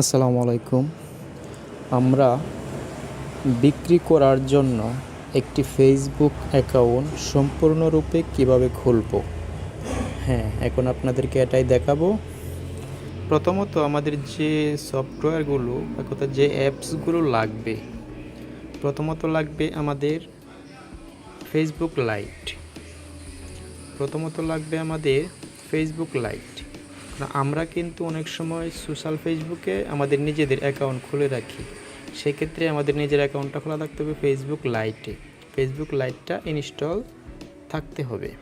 আসসালামু আলাইকুম। আমরা বিক্রি করার জন্য একটি ফেসবুক অ্যাকাউন্ট সম্পূর্ণরূপে কীভাবে খুলব? হ্যাঁ এখন আপনাদেরকে এটাই দেখাবো। প্রথমত আমাদের যে সফটওয়্যারগুলো অর্থাৎ যে অ্যাপসগুলো লাগবে, প্রথমত লাগবে আমাদের ফেসবুক লাইট প্রথমত লাগবে আমাদের ফেসবুক লাইট আমরা কিন্তু অনেক সময় সোশ্যাল ফেসবুকে আমাদের নিজেদের অ্যাকাউন্ট খুলে রাখি। সেক্ষেত্রে আমাদের নিজের অ্যাকাউন্টটা খোলা থাকতে হবে ফেসবুক লাইটে ফেসবুক লাইটটা ইনস্টল থাকতে হবে।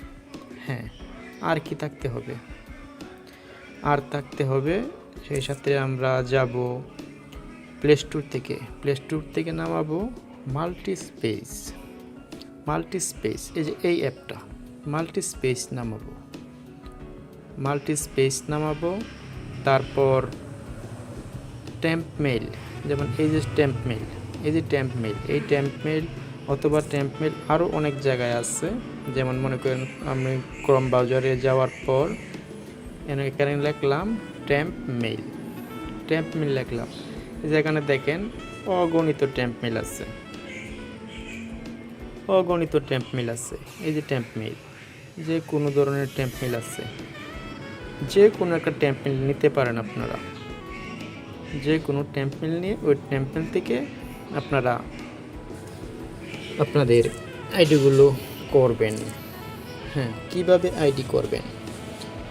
হ্যাঁ আর কি থাকতে হবে? আর থাকতে হবে, সেই সাথে আমরা যাব প্লে স্টোর থেকে। প্লে স্টোর থেকে নামাবো মাল্টি স্পেস মাল্টি স্পেস এই যে এই অ্যাপটা মাল্টি স্পেস নামাবো। মাল্টি স্পেস নামাবো। তারপর ট্যাম্প মেল যেমন এই যে ট্যাম্প মেল এই যে ট্যাম্প মেল এই ট্যাম্প মেল অথবা ট্যাম্প মেল আরও অনেক জায়গায় আছে। যেমন মনে করেন আমি ক্রম ব্রাউজারে যাওয়ার পর এনে- এখানে লিখলাম ট্যাম্প মেল ট্যাম্প মেল লিখলাম। এই যে এখানে দেখেন অগণিত ট্যাম্প মেল আছে। অগণিত ট্যাম্প মেল আছে। এই যে ট্যাম্প মেল যে কোনো ধরনের ট্যাম্প মেল আছে। যে কোনো একটা টেম্পেল নিতে পারেন আপনারা। যে কোনো টেম্পেল নিয়ে ওই টেম্পেল থেকে আপনারা আপনাদের আইডিগুলো করবেন। হ্যাঁ কীভাবে আইডি করবেন?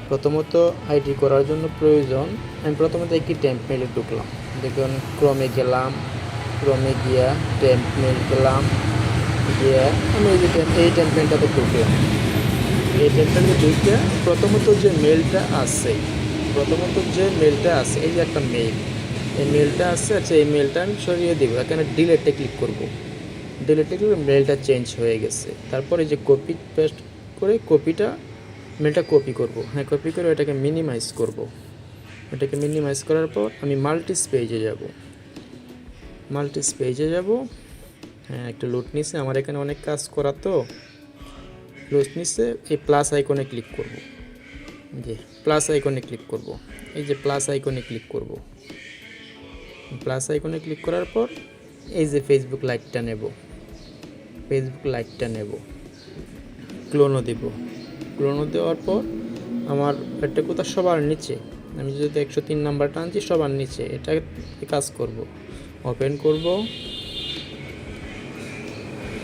প্রথমত আইডি করার জন্য প্রয়োজন, আমি প্রথমত একটি টেম্পমেলে ঢুকলাম। দেখুন, ক্রমে গেলাম, ক্রমে গিয়া টেম্পমেল গেলাম। গিয়া আমি এই যে এই ঢুকলাম এই টেম্পলেটে ঢুকে প্রথমত যে মেলটা আছে, প্রথমত যে মেলটা আছে, এই যে একটা মেল এই মেলটা আছে আচ্ছা এই মেলটা আমি সরিয়ে দিব, এখানে ডিলেটে ক্লিক করব। ডিলেটে ক্লিক মেলটা চেঞ্জ হয়ে গেছে। তারপরে যে কপি পেস্ট করে কপিটা মেলটা কপি করব। হ্যাঁ কপি করে এটাকে মিনিমাইজ করব। এটাকে মিনিমাইজ করার পর আমি মাল্টিস পেজে যাব। মাল্টিস পেজে যাব। হ্যাঁ একটা লুট নিছে, আমার এখানে অনেক কাজ করা তো। ক্লোজ নিচে এই প্লাস আইকনে ক্লিক করব। যে প্লাস আইকনে ক্লিক করব। এই যে প্লাস আইকনে ক্লিক করব। প্লাস আইকনে ক্লিক করার পর এই যে ফেসবুক লাইটটা নেব। ফেসবুক লাইটটা নেব। ক্লোনও দেব। ক্লোনও দেওয়ার পর আমার একটা কোথাও সবার নিচে, আমি যদি একশো তিন নাম্বারটা আনছি সবার নিচে এটা কাজ করব। ওপেন করব।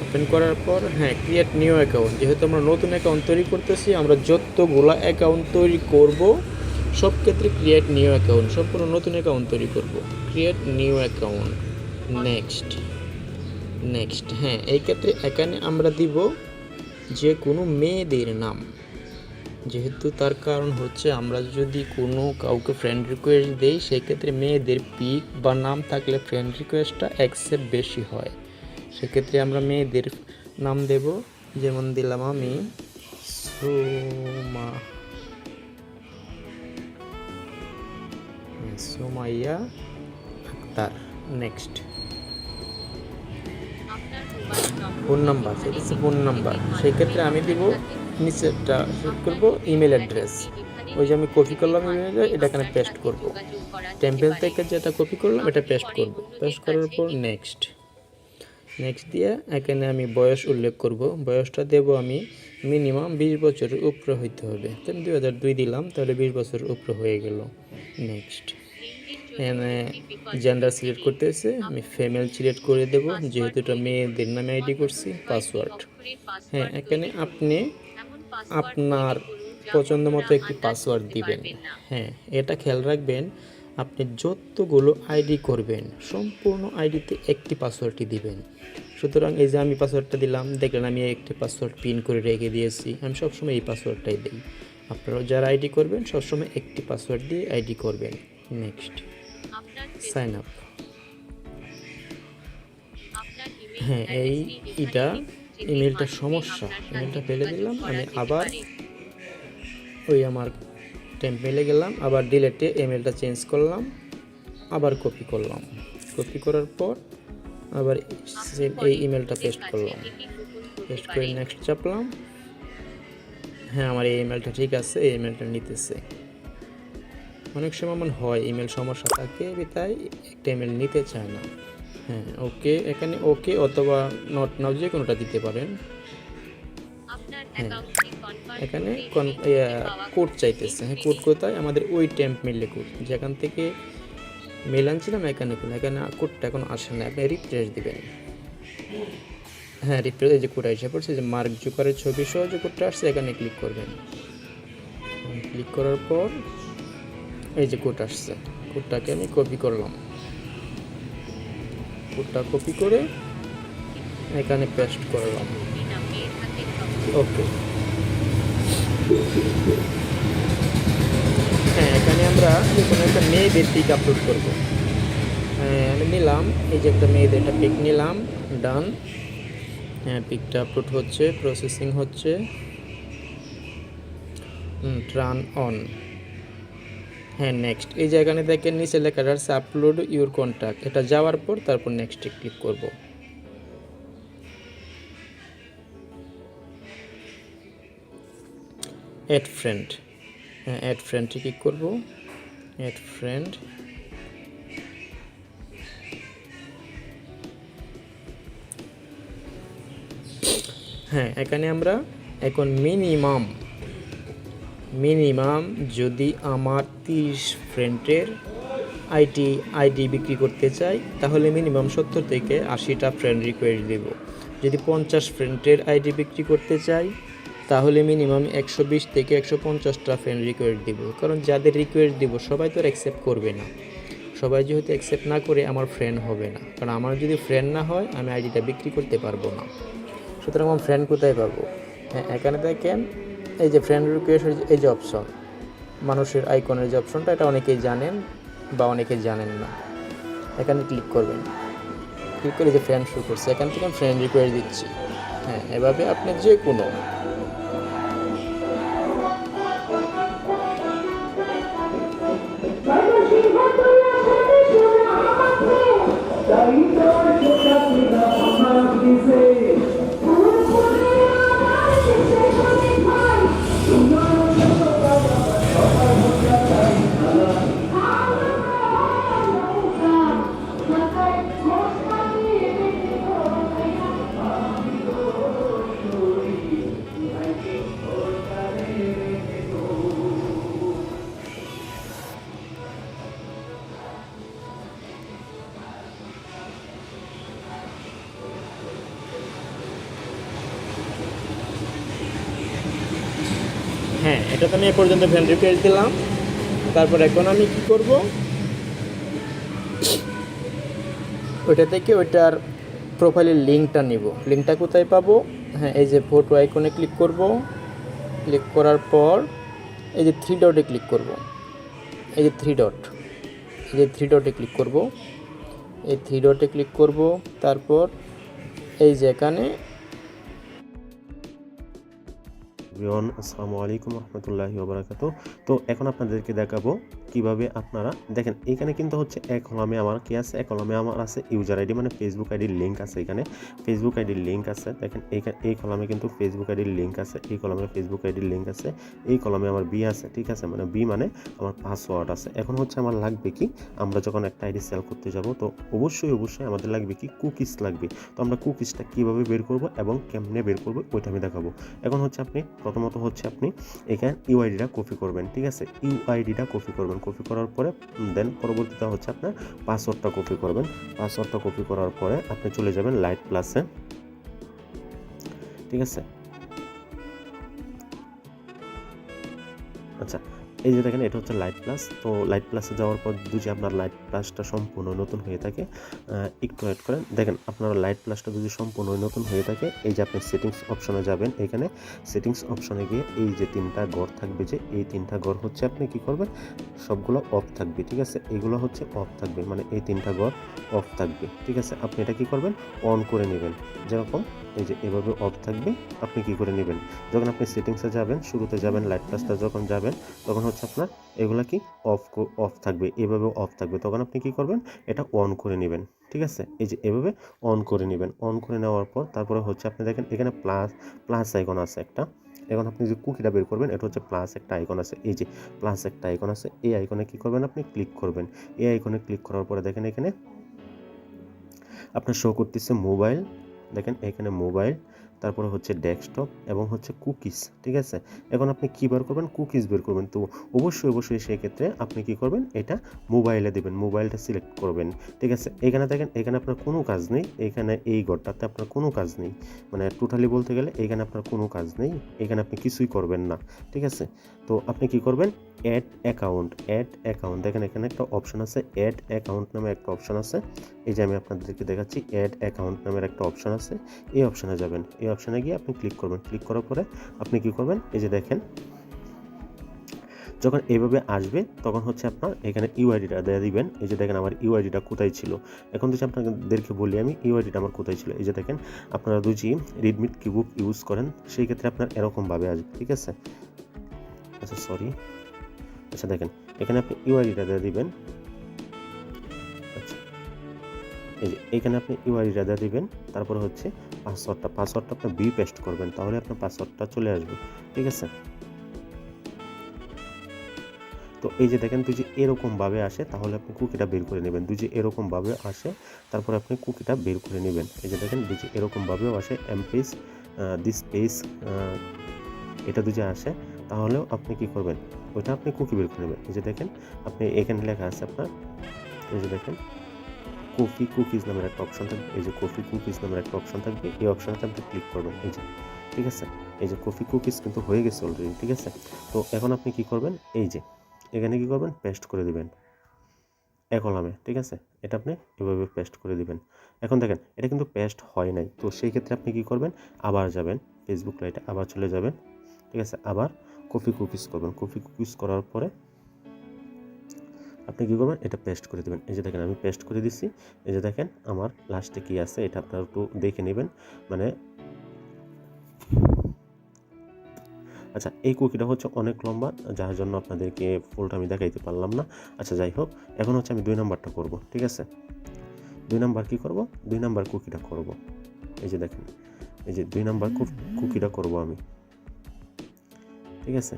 ওপেন করার পর হ্যাঁ ক্রিয়েট নিউ অ্যাকাউন্ট যেহেতু আমরা নতুন অ্যাকাউন্ট তৈরি করতেছি, আমরা যতগুলো অ্যাকাউন্ট তৈরি করব সব ক্ষেত্রে ক্রিয়েট নিউ অ্যাকাউন্ট সম্পূর্ণ নতুন অ্যাকাউন্ট তৈরি করব। Create new account next next হ্যাঁ এই ক্ষেত্রে এখানে আমরা দিব যে কোনো মেয়েদের নাম। যেহেতু তার কারণ হচ্ছে, আমরা যদি কোনো কাউকে ফ্রেন্ড রিকোয়েস্ট দেই সেক্ষেত্রে মেয়েদের পিক বা নাম থাকলে ফ্রেন্ড রিকোয়েস্টটা অ্যাকসেপ্ট বেশি হয়। সেক্ষেত্রে আমরা মেয়েদের নাম দেব যেমন দিলাম আমি সোমা। হ্যাঁ, Somaiya Akter next phone number phone number. সেক্ষেত্রে আমি দিব নিচেরটা সেট করব ইমেল অ্যাড্রেস ওই যে আমি কপি করলাম এটা এখানে পেস্ট করব। টেম্পেল থেকে যেটা কপি করলাম এটা পেস্ট করব। পেস্ট করার পর নেক্সট নেক্সট দিয়ে এখানে আমি বয়স উল্লেখ করব। বয়সটা দেব আমি মিনিমাম বিশ বছরের উপরে হইতে হবে। দুই হাজার দুই দিলাম, তাহলে বিশ বছরের উপরে হয়ে গেল। নেক্সট এখানে জেন্ডার সিলেক্ট করতে এসে আমি ফিমেল সিলেক্ট করে দেব, যেহেতু এটা মেয়েদের নামে আইডি করছি পাসওয়ার্ড হ্যাঁ এখানে আপনি আপনার পছন্দ মতো একটি পাসওয়ার্ড দিবেন। হ্যাঁ এটা খেয়াল রাখবেন আপনি যতগুলো আইডি করবেন সম্পূর্ণ আইডিতে একটি পাসওয়ার্ডটি দিবেন। সুতরাং এই যে আমি পাসওয়ার্ডটা দিলাম দেখলেন আমি একটি পাসওয়ার্ড পিন করে রেখে দিয়েছি। আমি সবসময় এই পাসওয়ার্ডটাই দিই। আপনারাও যারা আইডি করবেন সবসময় একটি পাসওয়ার্ড দিয়ে আইডি করবেন। নেক্সট। Sign up. হ্যাঁ এই এটা ইমেলটা সমস্যা। ইমেলটা ফেলে দিলাম আমি আবার ওই আমার টেম্পেলে গেলাম, আবার ডিলেটে ইমেলটা চেঞ্জ করলাম, আবার কপি করলাম। কপি করার পর আবার same এই ইমেলটা পেস্ট করলাম। পেস্ট করে নেক্সট চাপলাম। হ্যাঁ আমার এই ইমেলটা ঠিক আছে, এই ইমেলটা নিতেছে। অনেক সময় এমন হয় ইমেল সমস্যা থাকে তাই একটা ইমেল নিতে চায় না। হ্যাঁ ওকে এখানে ওকে অথবা নট নাও যে কোনোটা দিতে পারেন। এখানে কোড চাইতেছে। হ্যাঁ কোড কোথায়? আমাদের ওই টেম্প মিললে কোড যেখান থেকে মেল আনছিলাম, এখানে কোন, এখানে কোডটা এখন আসে না আপনি রিফ্রেশ দিবেন। হ্যাঁ রিফ্রেশ এই যে কোড এসে পড়ছে যে মার্ক জুকারের ছবি সহ যে কোডটা আসছে, এখানে ক্লিক করবেন। ক্লিক করার পর এই যে কোড আসছে। কোডটাকে আমি কপি করলাম। কোডটা কপি করে এখানে পেস্ট করলাম। ওকে হ্যাঁ এখানে আমরা কোনো একটা মেয়েদের পিক আপলোড করব। হ্যাঁ আমি নিলাম। এই যে একটা মেয়েদের একটা পিক নিলাম। ডান হ্যাঁ পিকটা আপলোড হচ্ছে প্রসেসিং হচ্ছে। ট্রান অন হ্যাঁ নেক্সট এই জায়গানে দেখেন, নিচে লেখা আপলোড ইউর কন্ট্যাক্ট এটা যাওয়ার পর তারপর নেক্সটে ক্লিক করব। অ্যাড ফ্রেন্ড হ্যাঁ অ্যাড ফ্রেন্ডে ক্লিক করব? অ্যাড ফ্রেন্ড হ্যাঁ এখানে আমরা এখন মিনিমাম মিনিমাম যদি আমার তিরিশ ফ্রেন্ডের আইটি আইডি বিক্রি করতে চাই, তাহলে মিনিমাম সত্তর থেকে আশিটা ফ্রেন্ড রিকোয়েস্ট দেব। যদি পঞ্চাশ ফ্রেন্ডের আইডি বিক্রি করতে চাই তাহলে মিনিমাম একশো বিশ থেকে একশো পঞ্চাশটা ফ্রেন্ড রিকোয়েস্ট দিব। কারণ যাদের রিকোয়েস্ট দিব, সবাই তো আর অ্যাকসেপ্ট করবে না। সবাই যেহেতু অ্যাকসেপ্ট না করে আমার ফ্রেন্ড হবে না। কারণ আমার যদি ফ্রেন্ড না হয়, আমি আইডিটা বিক্রি করতে পারব না। সুতরাং আমার ফ্রেন্ড কোথায় পাবো? হ্যাঁ এখানে দেখেন, এই যে ফ্রেন্ড রিকোয়েস্টের এই যে অপশন মানুষের আইকনের যে অপশনটা এটা অনেকেই জানেন বা অনেকে জানেন না। এখানে ক্লিক করবেন। ক্লিক করে যে ফ্রেন্ড শুরু করছে। এখান থেকে আমি ফ্রেন্ড রিকোয়েস্ট দিচ্ছি। হ্যাঁ এভাবে আপনি যে কোনো আমি এ পর্যন্ত ফ্রেন্ড রিকোয়েস্ট দিলাম। তারপর এখন আমি কি করব? ওইটা থেকে ওইটার প্রোফাইলের লিঙ্কটা নিব। লিঙ্কটা কোথায় পাবো? হ্যাঁ এই যে ফটো আইকনে ক্লিক করব। ক্লিক করার পর এই যে থ্রি ডটে ক্লিক করব। এই যে থ্রি ডট এই যে থ্রি ডটে ক্লিক করব। এই থ্রি ডটে ক্লিক করব। তারপর এই যে এখানে এভরিওয়ান আসসালামু আলাইকুম রহমতুল্লাহি ওবরাকাত তো এখন আপনাদেরকে দেখাবো কীভাবে আপনারা, দেখেন, এখানে কিন্তু হচ্ছে এক কলমে আমার কি আছে? এক কলমে আমার আছে ইউজার আইডি মানে ফেসবুক আইডির লিঙ্ক আছে এখানে। ফেসবুক আইডির লিঙ্ক আছে, দেখেন এইখানে এই কলমে কিন্তু ফেসবুক আইডির লিঙ্ক আছে, এই কলমে ফেসবুক আইডির লিঙ্ক আছে, এই কলমে আমার বি আছে, ঠিক আছে? মানে বি মানে আমার পাসওয়ার্ড আছে। এখন হচ্ছে আমার লাগবে কি? আমরা যখন একটা আইডি সেল করতে যাব, তো অবশ্যই অবশ্যই আমাদের লাগবে কি? কুকিজ লাগবে। তো আমরা কুকিজটা কীভাবে বের করব এবং কেমনে বের করব, ওইটা আমি দেখাবো। এখন হচ্ছে আপনি, প্রথমত হচ্ছে আপনি এখানে ইউআইডিটা কপি করবেন, ঠিক আছে? ইউআইডিটা কপি করবেন। কপি করার পরে দেন পরবর্তীতে হচ্ছে আপনার পাসওয়ার্ডটা কপি করবেন। পাসওয়ার্ডটা কপি করার পরে আপনি চলে যাবেন লাইট প্লাসে ঠিক আছে? এই যে দেখেন, এটা হচ্ছে লাইট প্লাস তো লাইট প্লাসে যাওয়ার পর যদি আপনার লাইট প্লাসটা সম্পূর্ণ নতুন হয়ে থাকে একটু অ্যাড করেন। দেখেন, আপনার লাইট প্লাসটা যদি সম্পূর্ণ নতুন হয়ে থাকে, এই যে আপনি সেটিংস অপশনে যাবেন এখানে। সেটিংস অপশনে গিয়ে এই যে তিনটা গড় থাকবে যে, এই তিনটা গড় হচ্ছে আপনি কি করবেন? সবগুলো অফ থাকবে, ঠিক আছে? এগুলো হচ্ছে অফ থাকবে মানে এই তিনটা গড় অফ থাকবে, ঠিক আছে? আপনি এটা কি করবেন? অন করে নেবেন। যেরকম এই যে এভাবে অফ থাকবে, আপনি কি করে নেবেন? যখন আপনি সেটিংসে যাবেন, শুরুতে যাবেন লাইট প্লাসটা যখন যাবেন, তখন হচ্ছে আপনার এগুলা কি অফ অফ থাকবে, এভাবে অফ থাকবে। তখন আপনি কি করবেন? এটা অন করে নেবেন, ঠিক আছে? এই যে এভাবে অন করে নেবেন। অন করে নেওয়ার পর তারপরে হচ্ছে আপনি দেখেন এখানে প্লাস প্লাস আইকন আছে একটা। এখন আপনি যে কুকিটা বের করবেন, এটা হচ্ছে প্লাস একটা আইকন আছে। এই যে প্লাস একটা আইকন আছে, এই আইকনে কি করবেন আপনি? ক্লিক করবেন। এই আইকনে ক্লিক করার পরে দেখেন এখানে আপনার শো করতেছে মোবাইল দেখেন এখানে মোবাইল। তারপরে হচ্ছে ডেস্কটপ এবং হচ্ছে কুকিজ ঠিক আছে? এখন আপনি কী বের করবেন? কুকিজ বের করবেন। তো অবশ্যই অবশ্যই সেই ক্ষেত্রে আপনি কি করবেন? এটা মোবাইলে দেবেন মোবাইলটা সিলেক্ট করবেন, ঠিক আছে? এখানে দেখেন, এখানে আপনার কোনো কাজ নেই, এখানে এই ঘরটাতে আপনার কোনো কাজ নেই। মানে টোটালি বলতে গেলে এখানে আপনার কোনো কাজ নেই, এখানে আপনি কিছুই করবেন না, ঠিক আছে? তো আপনি কি করবেন? অ্যাড অ্যাকাউন্ট অ্যাড অ্যাকাউন্ট দেখেন এখানে একটা অপশন আছে অ্যাড অ্যাকাউন্ট নামে একটা অপশন আছে। এই যে আমি আপনাদেরকে দেখাচ্ছি অ্যাড অ্যাকাউন্ট নামের একটা অপশন আছে। এই অপশনে যাবেন, এই অপশনে গিয়ে আপনি ক্লিক করবেন। ক্লিক করার পরে আপনি কি করবেন? এই যে দেখেন, যখন এইভাবে আসবে, তখন হচ্ছে আপনার এখানে ইউআইডিটা দিয়ে দিবেন। এই যে দেখেন আমার ইউআইডিটা কোথায় ছিল? এখন যদি আপনাদেরকে বলি আমি ইউআইডিটা আমার কোথায় ছিল? এই যে দেখেন, আপনারা দুজি রিডমিট কিবুক ইউজ করেন, সেই ক্ষেত্রে আপনার এরকমভাবে আসবে, ঠিক আছে? আচ্ছা সরি আচ্ছা দেখেন, এখানে আপনি ইউআইডিটা দিয়ে দিবেন। এই যে, এখানে আপনি ইউআইডিটা দিয়ে দিবেন, তারপর হচ্ছে পাসওয়ার্ডটা পাসওয়ার্ডটা আপনি বি পেস্ট করবেন, তাহলে আপনার পাসওয়ার্ডটা চলে আসবে, ঠিক আছে? তো এই যে দেখেন তুই যে এরকমভাবে আসে, তাহলে আপনি কুকিটা বের করে নেবেন। দুই যে এরকমভাবে আসে, তারপর আপনি কুকিটা বের করে নেবেন। এই যে দেখেন, দুই যে এরকমভাবেও আসে এম পেজ দিস পেজ এটা দুই যে আসে, তাহলেও আপনি কি করবেন? ওইটা আপনি কুকি বের করে নেবেন। এই যে দেখেন, আপনি এখানে লেখা আছে আপনার, এই যে দেখেন কফি কুকিজ নামের একটা অপশন থাকবে। এই যে কফি কুকিজ নামের একটা অপশন থাকবে। এই অপশনটা আপনি ক্লিক করবেন। এই যে, ঠিক আছে? এই যে কফি কুকিজ কিন্তু হয়ে গেছে অলরেডি ঠিক আছে? তো এখন আপনি কি করবেন? এই যে, এখানে কি করবেন? পেস্ট করে দেবেন। দিবেন একলামে ঠিক আছে? এটা আপনি এভাবে পেস্ট করে দিবেন। এখন দেখেন, এটা কিন্তু পেস্ট হয় নাই। তো সেই ক্ষেত্রে আপনি কি করবেন? আবার যাবেন ফেসবুক লাইটে আবার চলে যাবেন, ঠিক আছে? আবার কফি কুকিজ করবেন। কফি কুকিজ করার পরে আপনি কী করবেন? এটা পেস্ট করে দেবেন। এই যে দেখেন, আমি পেস্ট করে দিচ্ছি এই যে দেখেন, আমার লাস্টে কী আছে? এটা আপনারা একটু দেখে নেবেন। মানে আচ্ছা এই কুকিটা হচ্ছে অনেক লম্বা, যার জন্য আপনাদেরকে ফুলটা আমি দেখাইতে পারলাম না। আচ্ছা যাই হোক, এখন হচ্ছে আমি দুই নাম্বারটা করব, ঠিক আছে? দুই নাম্বার কি করব? দুই নাম্বার কুকিটা করব। এই যে দেখেন, এই যে দুই নাম্বার কুকিটা করব আমি। ঠিক আছে?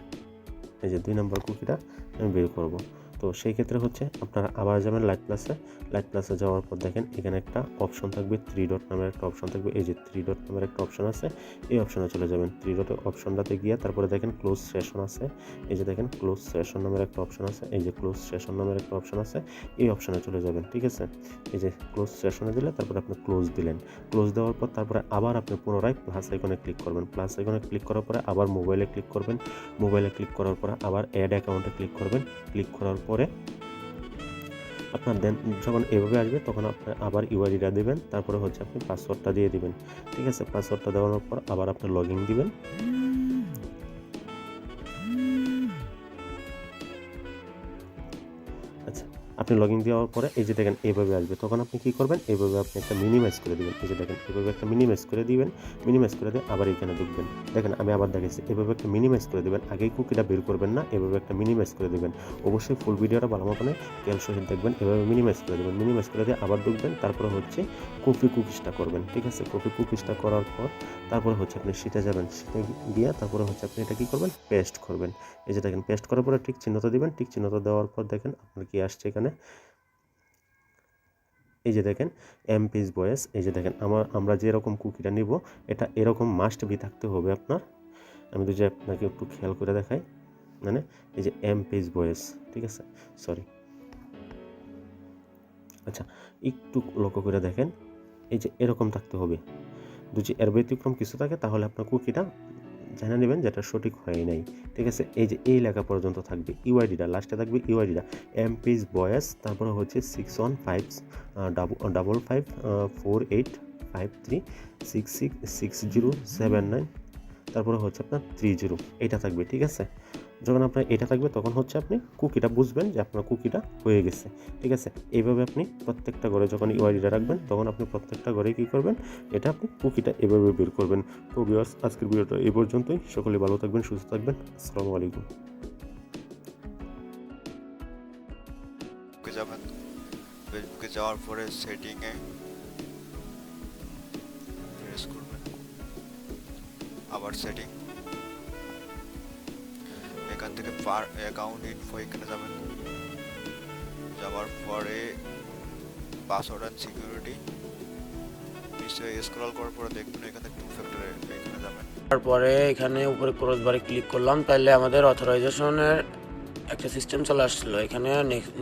এই যে দুই নাম্বার কুকিটা আমি বের করব। তো সেই ক্ষেত্রে হচ্ছে আপনারা আবার যাবেন লাইট প্লাসে লাইট প্লাসে যাওয়ার পর দেখেন এখানে একটা অপশন থাকবে থ্রি ডট নামের একটা অপশন থাকবে। এই যে থ্রি ডট নামের একটা অপশন আছে, এই অপশনে চলে যাবেন। থ্রি ডট অপশনটাতে গিয়ে তারপরে দেখেন ক্লোজ সেশন আছে। এই যে দেখেন ক্লোজ সেশন নামের একটা অপশন আছে, এই যে ক্লোজ সেশন নামের একটা অপশন আছে, এই অপশনে চলে যাবেন, ঠিক আছে? এই যে ক্লোজ সেশনে দিলে তারপরে আপনি ক্লোজ দিলেন। ক্লোজ দেওয়ার পর তারপরে আবার আপনি পুনরায় প্লাস আইকনে ক্লিক করবেন। প্লাস আইকনে ক্লিক করার পরে আবার মোবাইলে ক্লিক করবেন। মোবাইলে ক্লিক করার পরে আবার অ্যাড অ্যাকাউন্টে ক্লিক করবেন। ক্লিক করার পরে আপনার দেন, যখন এভাবে আসবে, তখন আপনি আবার ইউআইডিটা দেবেন, তারপরে হচ্ছে আপনি পাসওয়ার্ডটা দিয়ে দিবেন। ঠিক আছে? পাসওয়ার্ডটা দেওয়ার পর আবার আপনি লগ ইন দিবেন। আপনি লগ ইন দেওয়ার পরে এই যে দেখেন এইভাবে আসবে। তখন আপনি কী করবেন? এইভাবে আপনি একটা মিনিমাইজ করে দেবেন। এই যে দেখেন, এভাবে একটা মিনিমাইজ করে দিবেন। মিনিমাইজ করে দিয়ে আবার এখানে ঢুকবেন। দেখেন, আমি আবার দেখেছি এভাবে একটা মিনিমাইজ করে দেবেন। আগেই কুকিটা বের করবেন না, এভাবে একটা মিনিমাইজ করে দেবেন। অবশ্যই ফুল ভিডিওটা ভালো মতনে খেয়াল সহিত দেখবেন। এভাবে মিনিমাইজ করে দেবেন। মিনিমাইজ করে দিয়ে আবার ঢুকবেন। তারপরে হচ্ছে কফি কুকিজটা করবেন। ঠিক আছে? কফি কুকিজটা করার পর তারপরে হচ্ছে আপনি শীতে যাবেন, শীতে গিয়ে তারপরে হচ্ছে আপনি এটা কী করবেন? পেস্ট করবেন। এই যে দেখেন পেস্ট করার পরে ঠিক চিহ্নতা দিবেন, ঠিক চিহ্নতা দেওয়ার পর দেখেন আপনার কি আসছে এখানে? এই যে দেখেন এম পেজ বয়েস এই যে দেখেন, আমার, আমরা যেরকম কুকিটা নিব, এটা এরকম মাস্ট বি থাকতে হবে আপনার। আমি তো যে আপনাকে একটু খেয়াল করে দেখাই মানে এই যে এম পেজ বয়েস ঠিক আছে? সরি আচ্ছা একটু লক্ষ্য করে দেখেন, এই যে এরকম থাকতে হবে। যদি এর ব্যতিক্রম কিছু থাকে, তাহলে আপনার কুকিটা জানা নেবেন যেটা সঠিক হয় নাই ঠিক আছে, এই যে এই লেখা পর্যন্ত থাকবে ইউআইডিটা লাস্টে থাকবে ইউআইডিটা এম পেজ বয়েস তারপরে হচ্ছে six one five double five four eight five three six six six zero seven nine তারপরে হচ্ছে আপনার থ্রি জিরো এটা থাকবে, ঠিক আছে? যখন আপনার এটা থাকবে, তখন হচ্ছে আপনি কুকিটা বুঝবেন যে আপনার কুকিটা হয়ে গেছে। ঠিক আছে? এইভাবে আপনি প্রত্যেকটা ঘরে যখন ইউআইডিটা রাখবেন, তখন আপনি প্রত্যেকটা ঘরে কী করবেন? এটা আপনি কুকিটা এভাবে বের করবেন। তো ভিউয়ার্স আজকের ভিডিওটা এই পর্যন্তই। সকলে ভালো থাকবেন, সুস্থ থাকবেন। আসসালামু আলাইকুম। যাবেন? ফেসবুকে যাওয়ার পরে সেটিংয়ে প্রেস করবেন। আবার সেটিং এখান থেকে পার অ্যাকাউন্ট ইনফো এখানে যাবেন। যাওয়ার পরে পাসওয়ার্ড অ্যান্ড সিকিউরিটি নিশ্চয়ই স্ক্রল করার পরে দেখবেন এখানে টু ফ্যাক্টর এখানে যাবেন। তারপরে এখানে উপরে ক্রস বারে ক্লিক করলাম তাহলে আমাদের অথরাইজেশনের একটা সিস্টেম চলে আসছিল এখানে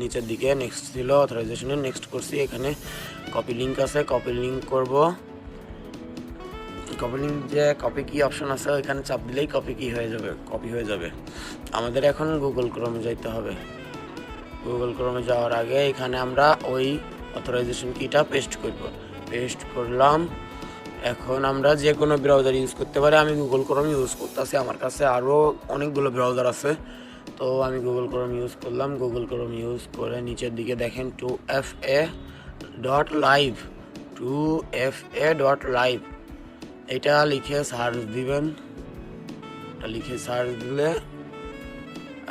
নিচের দিকে নেক্সট ছিল অথরাইজেশনের নেক্সট করছি। এখানে কপি লিঙ্ক আছে কপি লিঙ্ক করব। কপি লিঙ্ক যে কপি কি অপশন আছে এখানে চাপ দিলেই কপি কি হয়ে যাবে কপি হয়ে যাবে। আমাদের এখন গুগল ক্রমে যাইতে হবে। গুগল ক্রমে যাওয়ার আগে এখানে আমরা ওই অথরাইজেশন কিটা পেস্ট করব। পেস্ট করলাম। এখন আমরা যে কোনো ব্রাউজার ইউজ করতে পারি। আমি গুগল ক্রোম ইউজ করতেছি। আমার কাছে আরও অনেকগুলো ব্রাউজার আছে। তো আমি গুগল ক্রোম ইউজ করলাম। গুগল ক্রোম ইউজ করে নিচের দিকে দেখেন two F A dot live two F A dot live এটা লিখে সার্চ দিবেন। এটা লিখে সার্চ দিলে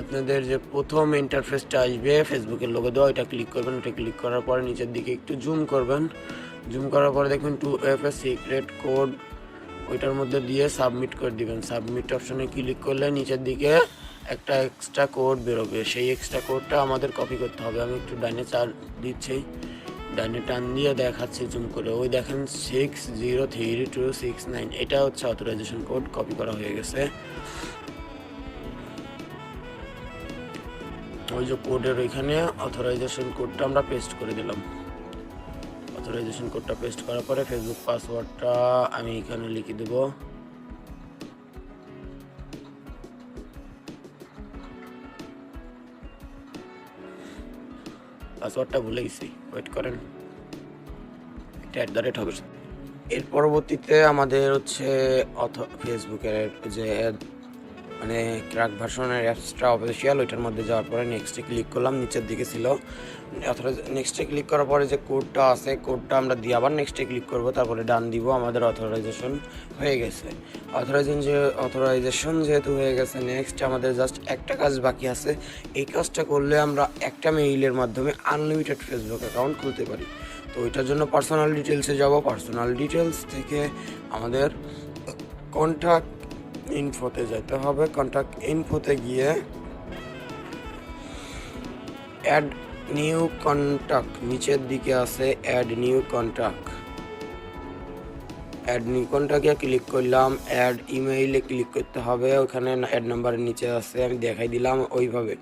আপনাদের যে প্রথম ইন্টারফেসটা আসবে ফেসবুকের লোগো দেওয়া, ওইটা ক্লিক করবেন এটা ক্লিক করার পরে নিচের দিকে একটু জুম করবেন। জুম করার পরে দেখবেন two F A secret code ওইটার মধ্যে দিয়ে সাবমিট করে দিবেন। সাবমিট অপশনে ক্লিক করলে নিচের দিকে একটা এক্সট্রা কোড বেরোবে। সেই এক্সট্রা কোডটা আমাদের কপি করতে হবে। আমি একটু ডাইনে চার দিচ্ছি। ডাইনে টান দিয়ে দেখাচ্ছি জুম করে। ওই দেখেন six zero three two six nine এটা হচ্ছে অথরাইজেশন কোড কপি করা হয়ে গেছে। ওই যে কোডের ওইখানে অথরাইজেশন কোডটা আমরা পেস্ট করে দিলাম। অথরাইজেশন কোডটা পেস্ট করার পরে ফেসবুক পাসওয়ার্ডটা আমি এখানে লিখে দেব। পাসওয়ার্ডটা ভুলে গেছি ওয়েট করেন। এটা অ্যাট দ্য রেট হবে। এর পরবর্তীতে আমাদের হচ্ছে অথ ফেসবুকের যে মানে ক্র্যাক ভার্সনের অ্যাপসটা অফিসিয়াল, ওইটার মধ্যে যাওয়ার পরে নেক্সটে ক্লিক করলাম, নিচের দিকে ছিল। অথবা নেক্সটে ক্লিক করার পরে যে কোডটা আছে কোডটা আমরা দিয়ে আবার নেক্সটে ক্লিক করব, তারপরে ডান দিব, আমাদের অথরাইজেশন হয়ে গেছে। অথরাইজেশন যে অথরাইজেশন যেহেতু হয়ে গেছে নেক্সট আমাদের জাস্ট একটা কাজ বাকি আছে, এই কাজটা করলে আমরা একটা মেইলের মাধ্যমে আনলিমিটেড ফেসবুক অ্যাকাউন্ট খুলতে পারি। তো ওইটার জন্য পার্সোনাল ডিটেলসে যাব। পার্সোনাল ডিটেলস থেকে আমাদের কন্ট্যাক্ট ইনফোতে যেতে হবে। কন্ট্যাক্ট ইনফোতে গিয়ে অ্যাড নিউ কন্ট্যাক্ট নিচের দিকে আছে add new contact add new কন্ট্যাক্টে click করলাম অ্যাড ইমেইলে ক্লিক করতে হবে। ওখানে অ্যাড নাম্বারের নিচে আছে, আমি দেখাই দিলাম ওইভাবে।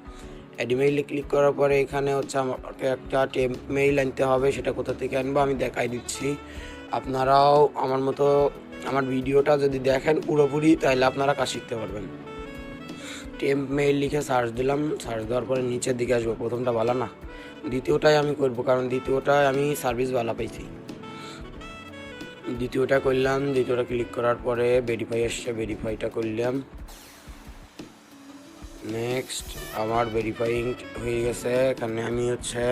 অ্যাড ইমেইলে ক্লিক করার পরে এখানে হচ্ছে আমাকে একটা টেম্প মেইল আনতে হবে, সেটা কোথা থেকে আনব আমি দেখাই দিচ্ছি। আপনারাও আমার মতো আমার ভিডিওটা যদি দেখেন পুরোপুরি, তাহলে আপনারা কাজ শিখতে পারবেন। টেম্প মেইল লিখে সার্চ দিলাম সার্চ দেওয়ার পরে নিচের দিকে আসব। প্রথমটা ভালো না, দ্বিতীয়টাই আমি করব, কারণ দ্বিতীয়টায় আমি সার্ভিস ভালো পাইছি। দ্বিতীয়টা করলাম, দ্বিতীয়টা ক্লিক করার পরে ভেরিফাই আসছে ভেরিফাইটা করলাম। নেক্সট আমার ভেরিফাইং হয়ে গেছে, এখানে আমি হচ্ছে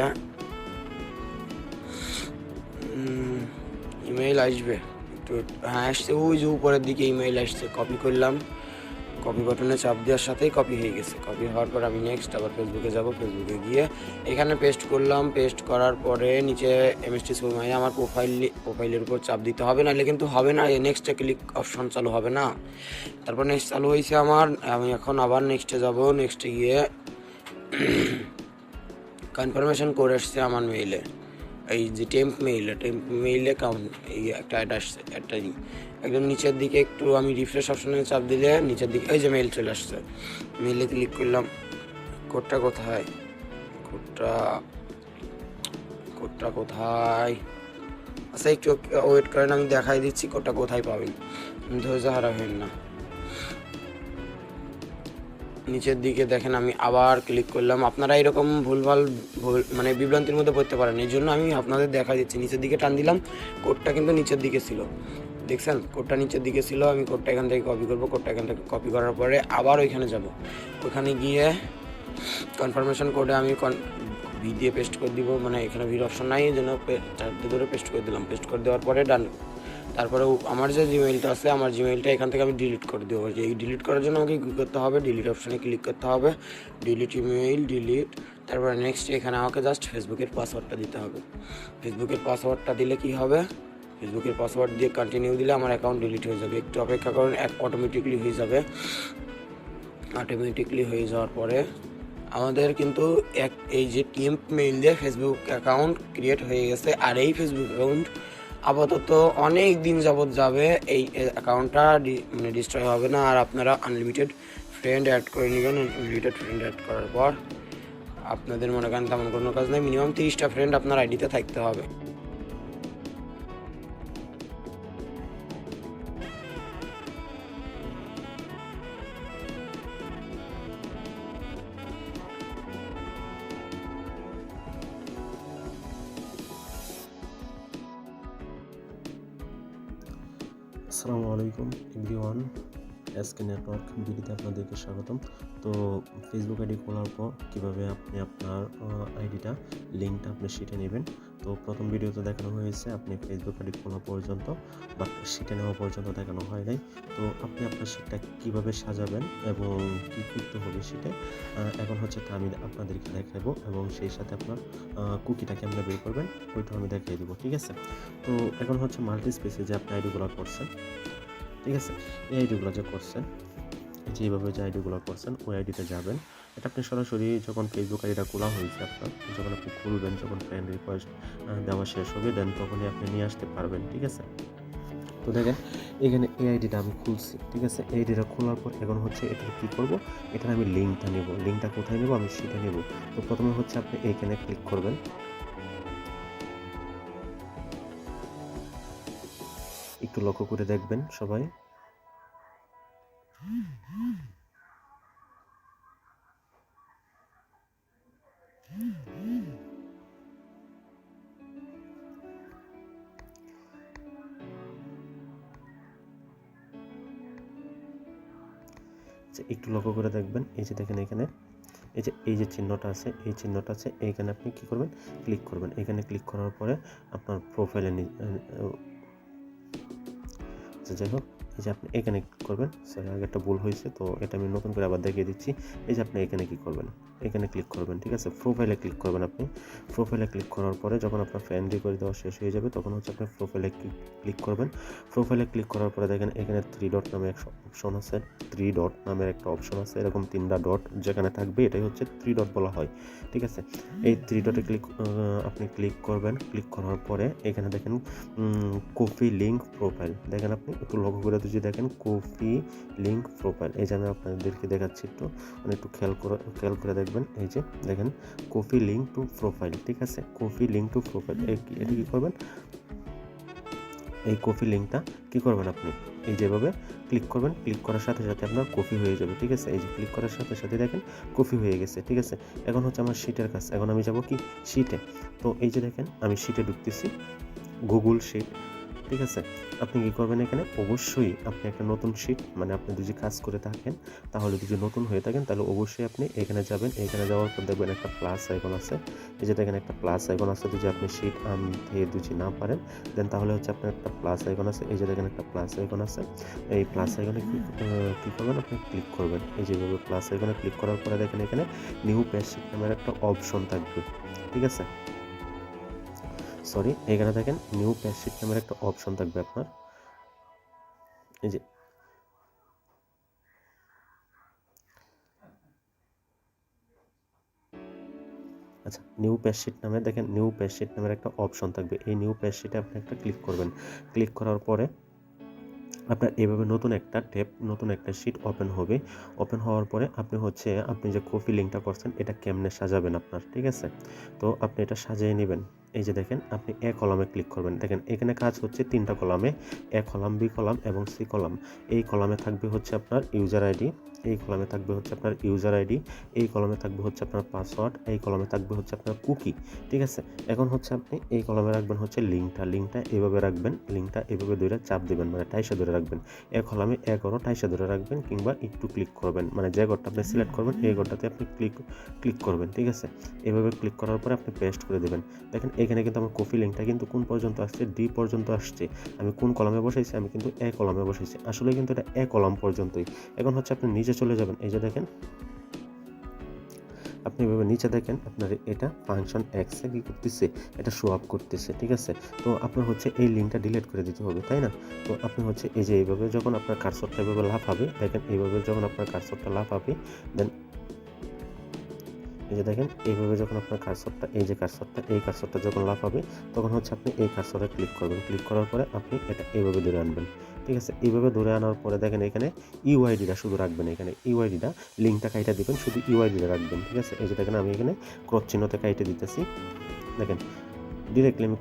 ইমেইল আসবে। একটু হ্যাঁ আসছে। ওই যে উপরের দিকে ইমেইল আসছে কপি করলাম। কপি বাটনে চাপ দেওয়ার সাথেই কপি হয়ে গেছে। কপি হওয়ার পর আমি নেক্সট আবার ফেসবুকে যাব ফেসবুকে গিয়ে এখানে পেস্ট করলাম। পেস্ট করার পরে নিচে এমএসটি সুমাই আমার প্রোফাইল প্রোফাইলের উপর চাপ দিতে হবে, নাহলে কিন্তু হবে না। নেক্সটে ক্লিক অপশন চালু হবে না। তারপর নেক্সট চালু হয়েছে আমার। আমি এখন আবার নেক্সটে যাব। নেক্সটে গিয়ে কনফার্মেশন করে এসছে আমার মেইলে এই যে টেম্প মেইল টেম্প মেইলে কাউন্ট এই একটা আসছে, একটা একদম নিচের দিকে একটু আমি রিফ্রেশ অপশনে চাপ দিলে নিচের দিকে এই যে মেইল চলে আসছে। মেইলে ক্লিক করলাম কোডটা কোথায়? কোডটা কোডটা কোথায়? আচ্ছা একটু ওয়েট করেন, আমি দেখাই দিচ্ছি কোডটা কোথায় পাবেন। ধৈর্য হারাবেন না। নিচের দিকে দেখেন আমি আবার ক্লিক করলাম। আপনারা এরকম ভুলভাল ভুল মানে বিভ্রান্তির মধ্যে পড়তে পারেন। এই জন্য আমি আপনাদের দেখা দিচ্ছি। নিচের দিকে টান দিলাম কোডটা কিন্তু নিচের দিকে ছিল। দেখছেন? কোডটা নিচের দিকে ছিল, আমি কোডটা এখান থেকে কপি করব। কোডটা এখান থেকে কপি করার পরে আবার ওইখানে যাব। ওখানে গিয়ে কনফার্মেশন কোডে আমি ভি দিয়ে পেস্ট করে দিব। মানে এখানে ভির অপশন নাই, এই জন্য চারটে ধরে পেস্ট করে দিলাম। পেস্ট করে দেওয়ার পরে ডান তারপরে আমার যে জিমেইলটা আছে, আমার জিমেইলটা এখান থেকে আমি ডিলিট করে দেবো। এই ডিলিট করার জন্য আমাকে কী করতে হবে? ডিলিট অপশানে ক্লিক করতে হবে। ডিলিট ইমেইল ডিলিট তারপরে নেক্সট এখানে আমাকে জাস্ট ফেসবুকের পাসওয়ার্ডটা দিতে হবে। ফেসবুকের পাসওয়ার্ডটা দিলে কি হবে? ফেসবুকের পাসওয়ার্ড দিয়ে কন্টিনিউ দিলে আমার অ্যাকাউন্ট ডিলিট হয়ে যাবে। একটু অপেক্ষা করুন অটোমেটিকলি হয়ে যাবে। অটোমেটিকলি হয়ে যাওয়ার পরে আমাদের কিন্তু এক, এই যে টিম মেইল দিয়ে ফেসবুক অ্যাকাউন্ট ক্রিয়েট হয়ে গেছে, আর এই ফেসবুক অ্যাকাউন্ট আপাতত অনেক দিন যাবৎ যাবে এই অ্যাকাউন্টটা মানে ডিস্ট্রয় হবে না। আর আপনারা আনলিমিটেড ফ্রেন্ড অ্যাড করে নেবেন আনলিমিটেড ফ্রেন্ড অ্যাড করার পর আপনাদের মনে করেন তেমন কোনো কাজ নেই। মিনিমাম তিরিশটা ফ্রেন্ড আপনার আইডিতে থাকতে হবে। আসসালামু আলাইকুম এভরিওয়ান এসকে নেটওয়ার্ক ভিডিওতে আপনাদেরকে স্বাগতম। তো ফেসবুক আইডি খোলার পর কীভাবে আপনি আপনার আইডিটা, লিঙ্কটা আপনি সেটা নেবেন। তো প্রথম ভিডিওতে দেখানো হয়েছে আপনি ফেসবুক আইডি খোলা পর্যন্ত বাট শিটে নেওয়া পর্যন্ত দেখানো হয় নাই। তো আপনি আপনার শিটটা কীভাবে সাজাবেন এবং কী করতে হবে সেটা এখন হচ্ছে আমি আপনাদেরকে দেখাবো এবং সেই সাথে আপনার কুকিটা কেমনে বের করবেন, ওইটা আমি দেখিয়ে দেবো, ঠিক আছে? তো এখন হচ্ছে মাল্টি স্পেসে যে আপনি আইডিগুলো করছেন, ঠিক আছে? এই আইডিগুলো যে করছেন যেভাবে যে আইডিগুলো করছেন, ওই আইডিতে যাবেন। এটা আপনি সরাসরি যখন ফেসবুক আইডিটা খোলা হয়েছে আপনার, যখন আপনি খুলবেন, যখন ফ্রেন্ড রিকোয়েস্ট দেওয়া শেষ হবে দেন তখনই আপনি নিয়ে আসতে পারবেন, ঠিক আছে? তো দেখেন, এখানে এই আইডিটা আমি খুলছি, ঠিক আছে? এই আইডিটা খোলার পর এখন হচ্ছে এটা কী করব? এখানে আমি লিঙ্কটা নেব। লিঙ্কটা কোথায় নেব? আমি সেটা নেব। তো প্রথমে হচ্ছে আপনি এইখানে ক্লিক করবেন। একটু লক্ষ্য করে দেখবেন সবাই। একটু লক্ষ্য করে দেখবেন। এই যে দেখেন এখানে, এই যে এই যে চিহ্নটা আছে, এই চিহ্নটা আছে, এইখানে আপনি কী করবেন? ক্লিক করবেন। এখানে ক্লিক করার পরে আপনার প্রোফাইলে আচ্ছা যাই হোক, এই যে আপনি এখানে ক্লিক করবেন। সরি আগে একটা ভুল হয়েছে, তো এটা আমি নতুন করে আবার দেখিয়ে দিচ্ছি। এই যে আপনি এখানে কি করবেন? এখানে ক্লিক করবেন, ঠিক আছে? প্রোফাইলে ক্লিক করবেন আপনি। প্রোফাইলে ক্লিক করার পরে যখন আপনার ফ্রেন্ড রিকোয়েস্ট দেওয়া শেষ হয়ে যাবে, তখন হচ্ছে আপনার প্রোফাইলে ক্লিক করবেন। প্রোফাইলে ক্লিক করার পরে দেখেন এখানে থ্রি ডট নামে একটা অপশন আছে। থ্রি ডট নামের একটা অপশন আছে, এরকম তিনটা ডট যেখানে থাকবে, এটাই হচ্ছে থ্রি ডট বলা হয়, ঠিক আছে? এই থ্রি ডটে ক্লিক আপনি ক্লিক করবেন। ক্লিক করার পরে এখানে দেখেন কফি লিঙ্ক প্রোফাইল দেখেন আপনি, একটু লক্ষ্য করে যদি দেখেন কফি লিঙ্ক প্রোফাইল এই যে আমি আপনাদেরকে দেখাচ্ছি একটু মানে একটু খেয়াল করে খেয়াল করে দেখবেন, এই যে দেখেন কফি লিঙ্ক টু প্রোফাইল ঠিক আছে? কফি লিঙ্ক টু প্রোফাইল এটা কী করবেন? এই কফি লিঙ্কটা কী করবেন আপনি? এই যেভাবে ক্লিক করবেন ক্লিক করার সাথে সাথে আপনার কপি হয়ে যাবে, ঠিক আছে? এই যে ক্লিক করার সাথে সাথে দেখেন কপি হয়ে গেছে, ঠিক আছে? এখন হচ্ছে আমার শিটের কাছে এখন আমি যাব কি? শিটে তো এই যে দেখেন, আমি শিটে ঢুকতেছি গুগল শিট ঠিক আছে? আপনি কী করবেন এখানে? অবশ্যই আপনি একটা নতুন শিট মানে আপনি যদি কাজ করে থাকেন, তাহলে যদি নতুন হয়ে থাকেন, তাহলে অবশ্যই আপনি এখানে যাবেন। এখানে যাওয়ার পর দেখবেন একটা প্লাস আইকন আছে। এই যেটা এখানে একটা প্লাস আইকন আছে, যদি আপনি শিট আনতে যদি না পারেন দেন তাহলে হচ্ছে আপনার একটা প্লাস আইকন আছে। এই যে দেখেন একটা প্লাস আইকন আছে। এই প্লাস আইকনে কী করবেন? আপনি ক্লিক করবেন। এই যেভাবে প্লাস আইকনে ক্লিক করার পরে দেখেন এখানে নিউ পেজ শিট নামের একটা অপশন থাকবে। ঠিক আছে? সরি, এখানে দেখেন নিউ পেজ শিট নামের একটা অপশন থাকবে আপনার। এই যে আচ্ছা নিউ পেজ শিট নামে দেখেন নিউ পেজ শিট নামের একটা অপশন থাকবে। এই নিউ পেজ শিটে আপনি একটা ক্লিক করবেন। ক্লিক করার পরে আপনার এইভাবে নতুন একটা ট্যাব নতুন একটা শিট ওপেন হবে। ওপেন হওয়ার পরে আপনি হচ্ছে, আপনি যে কপি লিঙ্কটা করছেন, এটা কেমনে সাজাবেন আপনার? ঠিক আছে? তো আপনি এটা সাজিয়ে নেবেন। এই যে দেখেন, আপনি এ কলামে ক্লিক করবেন। দেখেন, এখানে কাজ হচ্ছে তিনটা কলামে, এ কলাম, বি কলাম এবং সি কলাম। এই কলামে থাকবে হচ্ছে আপনার ইউজার আইডি এই কলামে থাকবে হচ্ছে আপনার ইউজার আইডি এই কলামে থাকবে হচ্ছে আপনার পাসওয়ার্ড এই কলামে থাকবে হচ্ছে আপনার কুকি ঠিক আছে? এখন হচ্ছে আপনি এই কলামে রাখবেন হচ্ছে লিঙ্কটা লিঙ্কটা এভাবে রাখবেন লিঙ্কটা এভাবে ধরে চাপ দেবেন মানে টাইসা ধরে রাখবেন। এ কলামে এ করো টাইসা ধরে রাখবেন কিংবা একটু ক্লিক করবেন। মানে যে ঘরটা আপনি সিলেক্ট করবেন, এই ঘরটাতে আপনি ক্লিক ক্লিক করবেন, ঠিক আছে? এভাবে ক্লিক করার পরে আপনি পেস্ট করে দেবেন। দেখেন এখানে কিন্তু আমার কপি লিঙ্কটা কিন্তু কোন পর্যন্ত আসছে ডি পর্যন্ত আসছে, আমি কোন কলামে বসাইছি, আমি কিন্তু এ কলামে বসাইছি। আসলে কিন্তু এটা এ কলাম পর্যন্তই। এখন হচ্ছে আপনি নিচে চলে যাবেন, এই যে দেখেন, আপনি এভাবে নিচে দেখেন, আপনার এটা ফাংশন এক্সে কী করতেছে, এটা শো আপ করতেছে, ঠিক আছে? তো আপনার হচ্ছে এই লিঙ্কটা ডিলিট করে দিতে হবে, তাই না? তো আপনি হচ্ছে এই যে এইভাবে যখন আপনার কারসরটা এভাবে লাভ হবে দেখেন এইভাবে যখন আপনার কারসরটা লাভ হবে দেন যে দেখেন, এইভাবে যখন আপনার কারসরটা এই যে কারসরটা এই কারসরটা যখন লাভ হবে, তখন হচ্ছে আপনি এই কারসরে ক্লিক করবেন। ক্লিক করার পরে আপনি এটা এইভাবে ধরে আনবেন। ঠিক আছে? এইভাবে ধরে আনার পরে দেখেন এখানে ইউআইডিটা শুধু রাখবেন এখানে। ইউআইডিটা লিঙ্কটা কাইটা দিবেন, শুধু ইউআইডিটা রাখবেন। ঠিক আছে? এই যে দেখেন, আমি এখানে ক্রস চিহ্নতে কাইটে দিতেছি। দেখেন ডিরেক্টলি আমি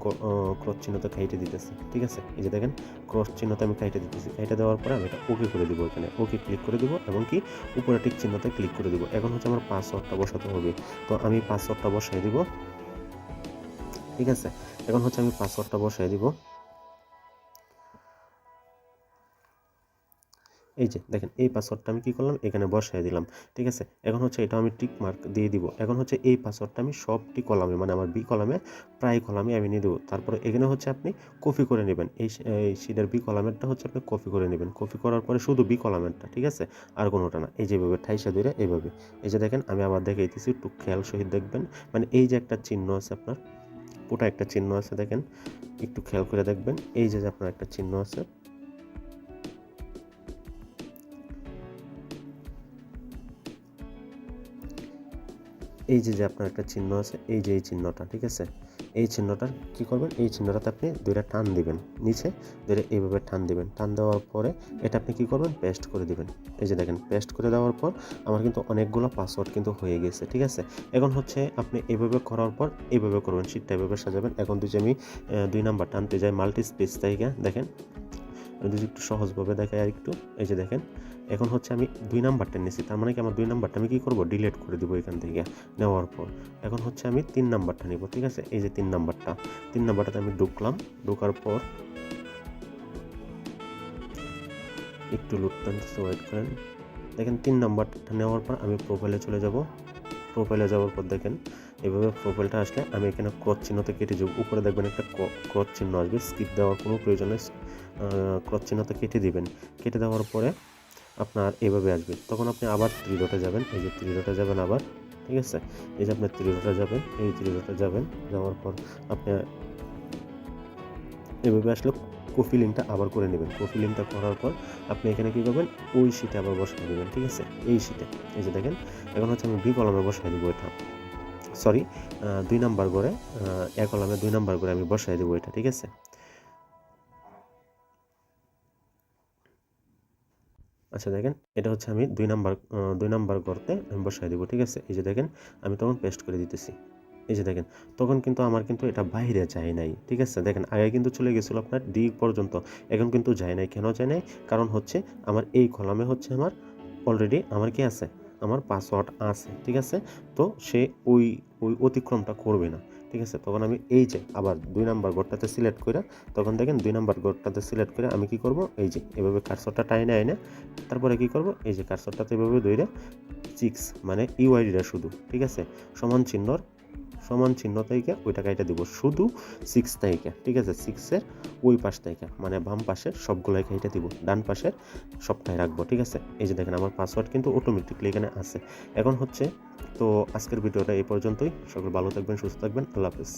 ক্রস চিহ্নতে খাইটে দিতেছি, ঠিক আছে? এই যে দেখেন ক্রস চিহ্নতে আমি খাইটে দিতেছি এটা দেওয়ার পরে আমি এটা ওকে করে দিব এখানে। ওকে ক্লিক করে দিব এবং কি উপরে টিক চিহ্নতে ক্লিক করে দিব। এখন হচ্ছে আমার পাসওয়ার্ডটা বসাতে হবে। তো আমি পাসওয়ার্ডটা বসাই দিব, ঠিক আছে? এখন হচ্ছে আমি পাসওয়ার্ডটা বসাই দিব। এই যে দেখেন, এই পাসওয়ার্ডটা আমি কি করলাম? এখানে বসাই দিলাম, ঠিক আছে? এখন হচ্ছে এটা আমি টিক মার্ক দিয়ে দিব। এখন হচ্ছে এই পাসওয়ার্ডটা আমি সবটি কলামে মানে আমার বি কলামে, প্রায় কলামে আমি নিয়ে দেবো। তারপরে এখানে হচ্ছে আপনি কপি করে নেবেন। এই সিটের বি কলামেরটা হচ্ছে আপনি কপি করে নেবেন। কপি করার পরে শুধু বি কলামেরটা, ঠিক আছে? আর কোনোটা না। এই যে যেভাবে ঠাইসা ধরে এইভাবে এই যে দেখেন, আমি আবার দেখাইতেছি একটু খেয়াল সহিত দেখবেন। মানে এই যে একটা চিহ্ন আছে আপনার পুটা একটা চিহ্ন আছে দেখেন। একটু খেয়াল করে দেখবেন। এই যে আপনার একটা চিহ্ন আছে এই যে যে আপনার একটা চিহ্ন আছে, এই যে, এই চিহ্নটা, ঠিক আছে? এই চিহ্নটার কি করবেন? এই চিহ্নটাতে আপনি দুইটা টান দিবেন। নিচে দুইটা এইভাবে টান দিবেন। টান দেওয়ার পরে এটা আপনি কি করবেন? পেস্ট করে দিবেন। এই যে দেখেন, পেস্ট করে দেওয়ার পর আমার কিন্তু অনেকগুলো পাসওয়ার্ড কিন্তু হয়ে গেছে, ঠিক আছে? এখন হচ্ছে আপনি এইভাবে করার পর এইভাবে করবেন শীটটা এভাবে সাজাবেন। এখন যদি আমি দুই নাম্বার টানতে যাই মাল্টি স্পেস তাইকা দেখেন, যদি একটু সহজভাবে দেখাই আর একটু এই যে দেখেন এখন হচ্ছে আমি দুই নাম্বারটা নিয়েছি, তার মানে কি আমার দুই নাম্বারটা আমি কি করব? ডিলিট করে দিব এখান থেকে, নেওয়ার পর। এখন হচ্ছে আমি তিন নাম্বারটা নিব, ঠিক আছে? এই যে তিন নাম্বারটা, তিন নাম্বারটাতে আমি ঢুকলাম, ঢোকার পর একটু লুট টানতেছে ওয়েট করেন। দেখেন তিন নাম্বারটা নেওয়ার পর আমি প্রোফাইলে চলে যাব। প্রোফাইলে যাওয়ার পর দেখেন, এভাবে প্রোফাইলটা আসলে আমি এখানে ক্রস চিহ্নতে কেটে যাব উপরে দেখবেন একটা ক্রস চিহ্ন আসবে স্কিপ দেওয়ার কোনো প্রয়োজন ক্রস চিহ্নতে কেটে দিবেন। কেটে দেওয়ার পরে আপনার এভাবে আসবে। তখন আপনি আবার ত্রিডোটে যাবেন। এই যে ত্রিডোটে যাবেন আবার, ঠিক আছে? এই যে আপনি ত্রিডোটে যাবেন, এই ত্রিডোটে যাবেন, যাওয়ার পর আপনি এভাবে আসলে কফি লিঙ্কটা আবার করে নেবেন। কফি লিঙ্কটা করার পর আপনি এখানে কী করবেন? ওই শিটে আবার বসাই দেবেন, ঠিক আছে? এই শিটে এই যে দেখেন, এখন হচ্ছে আমি বি কলমে বসাই দেবো এটা। সরি দুই নাম্বার করে এক কলমে দুই নাম্বার করে আমি বসাই দেবো এটা, ঠিক আছে? আচ্ছা দেখেন, এটা হচ্ছে আমি দুই নাম্বার দুই নাম্বার করতে আমি বসাই দেবো, ঠিক আছে? এই যে দেখেন, আমি তখন পেস্ট করে দিতেছি। এই যে দেখেন, তখন কিন্তু আমার কিন্তু এটা বাইরে যায় নাই, ঠিক আছে? দেখেন, আগে কিন্তু চলে গেছিল আপনার ডি পর্যন্ত, এখন কিন্তু যায় নাই। কেন যায় নাই? কারণ হচ্ছে আমার এই কলামে হচ্ছে আমার অলরেডি আমার কি আছে? আমার পাসওয়ার্ড আছে, ঠিক আছে? তো সে ওই ওই অতিক্রমটা করবে না। ঠিক আছে? তখন আমি এই যে আবার দুই নাম্বার ঘরটাতে সিলেক্ট করে তখন দেখেন দুই নাম্বার ঘরটাতে সিলেক্ট করে আমি কি করব? এই যে, এভাবে কারসরটা টাইনে আইনে তারপরে কি করব? এই যে কারসরটাতে এভাবে দইরা সিক্স মানে ইউআইডিটা শুধু, ঠিক আছে? সমান চিহ্নর, সমান চিহ্ন থেকে ওইটা কাইটা দিব শুধু সিক্স তাইকা ঠিক আছে? সিক্সের ওই পাশ তাইকা মানে বাম পাশের সবগুলাই কাইটা দিব, ডান পাশের সবটাই রাখব, ঠিক আছে? এই যে দেখেন আমার পাসওয়ার্ড কিন্তু অটোমেটিকলি এখানে আছে। এখন হচ্ছে তো আজকের ভিডিওটা এই পর্যন্তই। সকল ভালো থাকবেন সুস্থ থাকবেন। আল্লাহ হাফিজ।